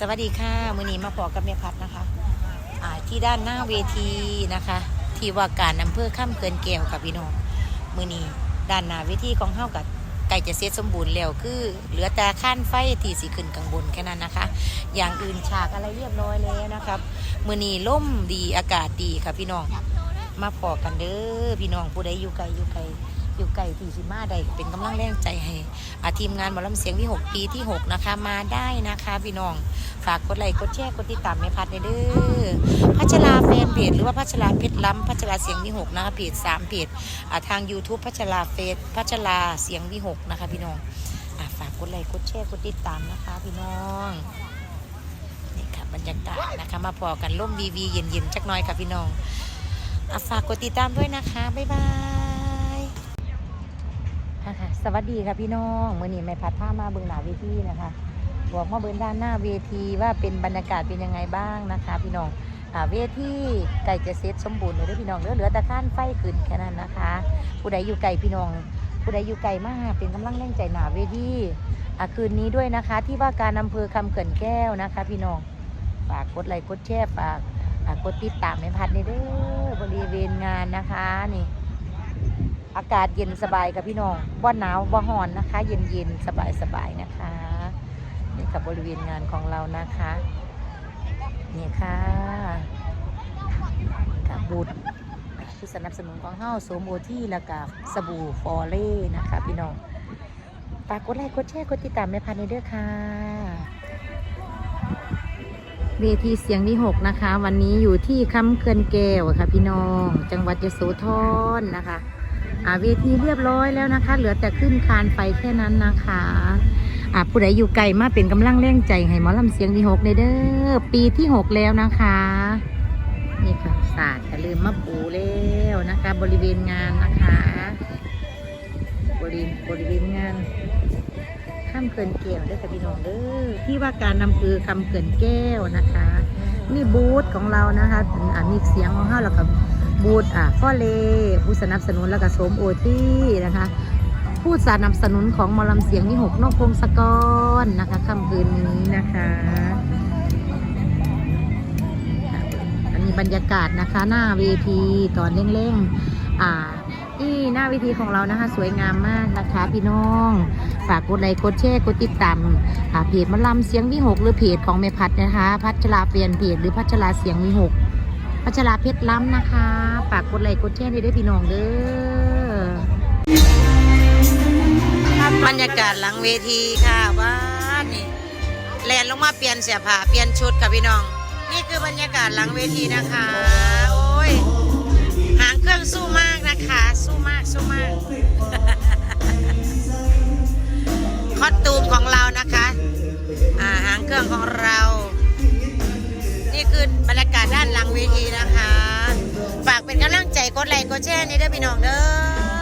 สวัสดีค่ะมือนี้มาพอกับเมียพัดนะคะอ่าที่ด้านหน้าเวทีนะคะ ที่ว่าการอำเภอข้ามเกินแก้วกับพี่น้องมือนี้ด้านหน้าเวทีของเฮากับใกล้จะเสร็จสมบูรณ์แล้วคือ เหลือแต่ขั้นไฟที่สีขึ้นข้างบนแค่นั้นนะคะ อย่างอื่นฉากอะไรเรียบร้อยแล้วนะครับมือนี้ล่มดีอากาศดีค่ะพี่น้องมาพอกันเด้อพี่น้องผู้ใดอยู่ไกลอยู่ไกล อยู่ไกลที่สิมาใดเป็นกำลังแรงใจให้อาทีมงานหมอลำเสียงที่ 6 ปีที่ 6 นะคะ มาได้นะคะพี่น้อง ฝากกดไลค์กดแชร์กดติดตามแม่พัดเด้อพัชราแฟนเพจหรือว่าพัชราเพชรล้ำพัชราเสียงที่ 6 นะคะเพจ3เพจทาง YouTube พัชราเฟสพัชราเสียงที่ 6 นะคะ พี่น้องฝากกดไลค์กดแชร์กดติดตามนะคะ พี่น้องนี่ค่ะบรรยากาศนะคะมาพอกันร่มวีวีเย็นๆจักน่อยค่ะพี่น้องฝากกดติดตามด้วยนะคะบ๊ายบาย สวัสดีค่ะพี่น้องเมื่อนี้แม่พัดผ้ามาเบื้องหน้าเวทีนะคะบอกมาเบื้องด้านหน้าเวทีว่าเป็นบรรยากาศเป็นยังไงบ้างนะคะ พี่น้องอเวทีไก่จะเสร็จสมบูรณ์เลยด้อพี่น้องเด้อเหลือแต่ข้านไฟขึ้นแค่นั้นนะคะ ผู้ใดอยู่ไกลพี่น้อง ผู้ใดอยู่ไกลมากเป็นกำลังแรงใจหนาเวทีคืนนี้ด้วยนะคะ ที่ว่าการอำเภอคำเขื่อนแก้วนะคะ พี่น้องฝากกดไลค์กดแชร์ฝากกดติดตามในพัดในเด้อบริเวณงานนะคะนี่ อากาศเย็นสบายกับพี่น้องว่าหนาวว่าร้อนนะคะ เย็นเย็นสบายสบายนะคะนี่กับบริเวณงานของเรานะคะนี่ค่ะกับบูธผู้สนับสนุนของเฮาโสมโอที่แล้วกับสบู่ฟอเล่นะคะพี่น้องฝากกดไลค์กดแชร์กดติดตามในพันในเด้อค่ะเวทีเสียงที่หกนะคะ วันนี้อยู่ที่คำเขื่อนแก้วค่ะ พี่น้อง จังหวัดยโสธรนะคะ อ่าเวทีเรียบร้อยแล้วนะคะ เหลือแต่ขึ้นคานไฟแค่นั้นนะคะอ่าผู้ใดอยู่ไกลมาเป็นกำลังแรงใจให้หมอลำเสียงที่หกในเด้อปีที่หกแล้วนะคะนี่ค่ะศาสตร์อย่าลืมมาปูแล้วนะคะ บริเวณงานนะคะ บริบริเวณงานข้ามเขื่อนแก้วเด้อค่พี่น้องเด้อที่ว่าการนำคือคำเขื่อนแก้วนะคะนี่บูธของเรานะคะอ่ามีเสียงของเราแล้วก็บู บูธอ่าฟอเลผู้สนับสนุนแล้วก็โสมโอที่นะคะ ผู้สนับสนุนของมอลำเสียงที่หกนกพงศกรนะคะค่ำคืนนี้นะคะอันนี้บรรยากาศนะคะหน้าเวทีตอนเร่งๆอ่าที่หน้าเวทีของเรานะคะ สวยงามมากนะคะ พี่น้องฝากกดไลค์กดแชร์กดติดตามเพจมะลำเสียงวิหกหรือเพจของแม่พัดนะคะ พัชราเปลี่ยนเพจหรือพัชราเสียงวิหก พัชราเพชรล้ำนะคะฝากกดไลค์กดแชร์ให้ด้วยพี่น้องเด้อบรรยากาศหลังเวทีค่ะว่านี่แลนลงมาเปลี่ยนเสียผ้าเปลี่ยนชุดกับพี่น้อง นี่คือบรรยากาศหลังเวทีนะคะ โอ้ยหางเครื่องสู้มากนะคะ สู้มากสู้มากคอสตูมของเรานะคะ อ่าหางเครื่องของเรา ทีนะคะ ฝากเป็นกำลังใจกดไลค์กดแชร์นี่เด้อพี่น้องเด้อ